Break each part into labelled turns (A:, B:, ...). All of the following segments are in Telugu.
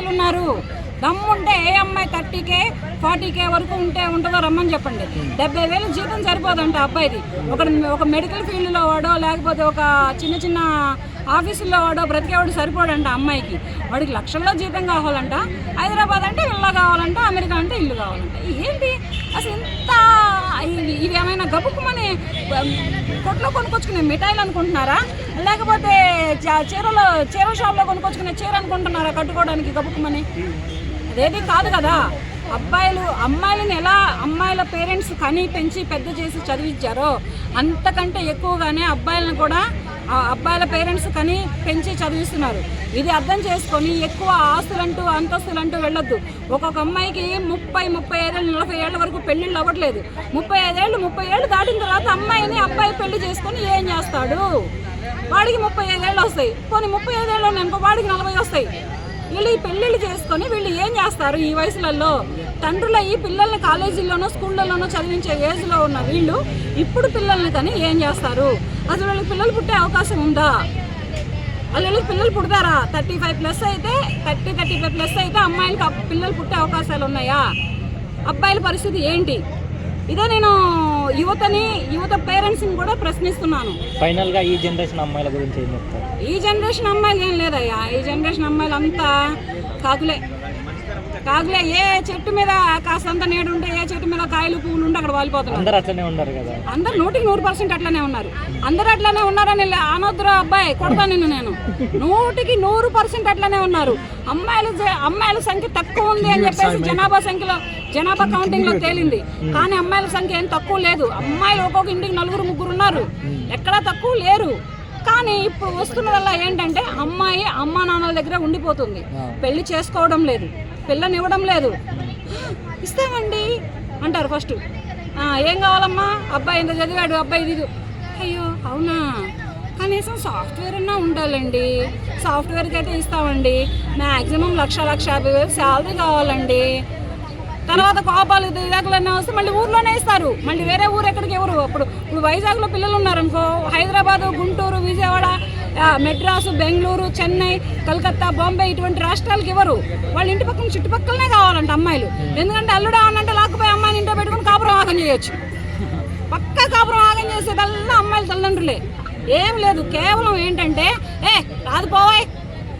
A: అమ్మాయిలు ఉన్నారు దమ్ముంటే ఏ అమ్మాయి థర్టీకే ఫార్టీకే వరకు ఉంటే ఉంటుందో రమ్మని చెప్పండి. డెబ్బై వేలు జీతం సరిపోదంట అబ్బాయిది. ఒక ఒక మెడికల్ ఫీల్డ్లో వాడో లేకపోతే ఒక చిన్న చిన్న ఆఫీసుల్లో వాడో బ్రతికేవాడు సరిపోడంట అమ్మాయికి. వాడికి లక్షల్లో జీతం కావాలంట. హైదరాబాద్ అంటే ఇల్లు కావాలంట అమెరికా అంటే ఇల్లు కావాలంట. ఏంటి? అసలు ఇంత ఇవి ఏమైనా గబుక్కుమని కొట్లో కొనుక్కొచ్చుకునే మిఠాయిలు అనుకుంటున్నారా? లేకపోతే చీరలో చీర షాప్లో కొనుక్కొచ్చుకునే చీర అనుకుంటున్నారా కట్టుకోవడానికి గబుక్కుమని? అదేది కాదు కదా. అబ్బాయిలు అమ్మాయిలను ఎలా అమ్మాయిల పేరెంట్స్ కని పెంచి పెద్ద చేసి చదివించారో అంతకంటే ఎక్కువగానే అబ్బాయిలను కూడా ఆ అబ్బాయిల పేరెంట్స్ కని పెంచి చదివిస్తున్నారు. ఇది అర్థం చేసుకొని ఎక్కువ ఆస్తులంటూ అంతస్తులంటూ వెళ్ళొద్దు. ఒక్కొక్క అమ్మాయికి ముప్పై ముప్పై ఐదేళ్ళు నలభై ఏళ్ళ వరకు పెళ్ళిళ్ళు అవ్వట్లేదు. ముప్పై ఐదేళ్ళు ముప్పై ఏళ్ళు దాటిన తర్వాత అమ్మాయిని అబ్బాయి పెళ్ళి చేసుకొని ఏం చేస్తాడు? వాడికి ముప్పై ఐదేళ్ళు వస్తాయి. పోనీ ముప్పై ఐదేళ్ళు అనుకో వాడికి నలభై వస్తాయి. వీళ్ళు ఈ పెళ్ళిళ్ళు చేసుకొని వీళ్ళు ఏం చేస్తారు ఈ వయసులలో? తండ్రులు ఈ పిల్లల్ని కాలేజీల్లోనో స్కూళ్ళలోనో చదివించే ఏజ్లో ఉన్న వీళ్ళు ఇప్పుడు పిల్లల్ని కానీ ఏం చేస్తారు? అసలు వీళ్ళకి పిల్లలు పుట్టే అవకాశం ఉందా? వాళ్ళు పిల్లలు పుడతారా? థర్టీ ఫైవ్ ప్లస్ అయితే థర్టీ థర్టీ ఫైవ్ ప్లస్ అయితే అమ్మాయిలకి పిల్లలు పుట్టే అవకాశాలు ఉన్నాయా? అబ్బాయిల పరిస్థితి ఏంటి? ఇదే నేను యువతని యువత పేరెంట్స్ని కూడా ప్రశ్నిస్తున్నాను.
B: ఫైనల్గా ఈ జనరేషన్ అమ్మాయిల గురించి ఏం చెప్తారు?
A: ఈ జనరేషన్ అమ్మాయిలు ఏం లేదయ్యా. ఈ జనరేషన్ అమ్మాయిలు అంతా కాకులే. కాకులే ఏ చెట్టు మీద కాస్తంత నీడు ఉంటే ఏ చెట్టు మీద కాయలు పువ్వులు ఉంటే అక్కడ వాలిపోతున్నారు.
B: అందరు అట్లనే ఉన్నారు కదా?
A: అందరు నూటికి నూరు పర్సెంట్ అట్లనే ఉన్నారు. అందరు అట్లనే ఉన్నారని లే- అనొద్దురా అబ్బాయి కొడతా నిన్ను నేను. నూటికి నూరు పర్సెంట్ అట్లనే ఉన్నారు. అమ్మాయిల అమ్మాయిల సంఖ్య తక్కువ ఉంది అని చెప్పేసి జనాభా సంఖ్యలో జనాభా కౌంటింగ్లో తేలింది. కానీ అమ్మాయిల సంఖ్య ఏం తక్కువ లేదు. అమ్మాయిలు ఒక్కొక్క ఇంటికి నలుగురు ముగ్గురు ఉన్నారు. ఎక్కడా తక్కువ లేరు. కానీ ఇప్పుడు వస్తున్నదల్లా ఏంటంటే అమ్మాయి అమ్మా నాన్నల దగ్గర ఉండిపోతుంది. పెళ్ళి చేసుకోవడం లేదు. పిల్లని ఇవ్వడం లేదు. ఇస్తామండి అంటారు ఫస్ట్. ఏం కావాలమ్మా? అబ్బాయి ఇంత చదివాడు? అబ్బాయి ఇది అయ్యో అవునా? కనీసం సాఫ్ట్వేర్ అన్నా ఉండాలండి. సాఫ్ట్వేర్కి అయితే ఇస్తామండి. మ్యాక్సిమం లక్ష లక్ష యాభై వేలు శాలరీ కావాలండి. తర్వాత కోపాలు దిగాకులన్నీ వస్తే మళ్ళీ ఊర్లోనే ఇస్తారు. మళ్ళీ వేరే ఊరు ఎక్కడికి ఎవరు? అప్పుడు ఇప్పుడు వైజాగ్లో పిల్లలు ఉన్నారనుకో హైదరాబాదు గుంటూరు మెడ్రాసు బెంగళూరు చెన్నై కలకత్తా బాంబే ఇటువంటి రాష్ట్రాలకు ఇవ్వరు వాళ్ళ ఇంటి పక్కన చుట్టుపక్కలనే కావాలంట అమ్మాయిలు. ఎందుకంటే అల్లుడా అన్నంటే లాక్కుపోయి అమ్మాయిని ఇంట్లో పెట్టుకుని కాపురం ఆగం చేయొచ్చు. పక్కా కాపురం ఆగం చేసేదల్లా అమ్మాయిల తల్లిదండ్రులే. ఏం లేదు కేవలం ఏంటంటే ఏ రాదు పోవాయి.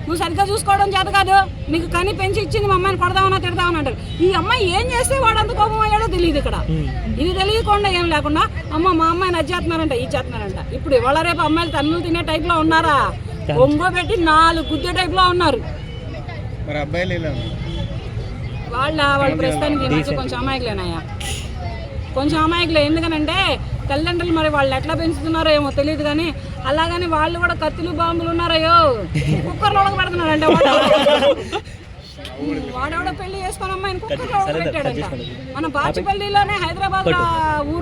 A: నువ్వు సరిగ్గా చూసుకోవడం చేత కాదు. నీకు కని పెంచి ఇచ్చింది మా అమ్మాయిని కొడదామన్నా తిడదామని అంటారు. ఈ అమ్మాయి ఏం చేస్తే వాడు అంత కోపం అయ్యాడో తెలియదు ఇక్కడ. ఇది తెలియకుండా ఏం లేకుండా అమ్మ మా అమ్మాయిని అది చేస్తున్నారంట ఇది చేస్తున్నారంట. ఇప్పుడు ఇవాళ రేపు అమ్మాయిలు తన్నులు తినే టైప్లో ఉన్నారా? ఒంగో పెట్టి నాలుగు గుద్దే టైప్లో ఉన్నారు. వాళ్ళ వాళ్ళ ప్రస్తుతానికి కొంచెం అమాయకులేనాయా కొంచెం అమాయకులే ఎందుకనంటే తల్లిదండ్రులు మరి వాళ్ళు ఎట్లా పెంచుతున్నారో ఏమో తెలియదు కానీ అలాగని వాళ్ళు కూడా కత్తులు బాంబులు ఉన్నారయ్యో. కుక్కర్లో పెడుతున్నారంటే వాడెవడో పెళ్ళి చేసుకొని అమ్మాయిని కుక్కర్లో పెట్టాడంట మన బాచిపల్లిలోనే హైదరాబాద్ ఊరు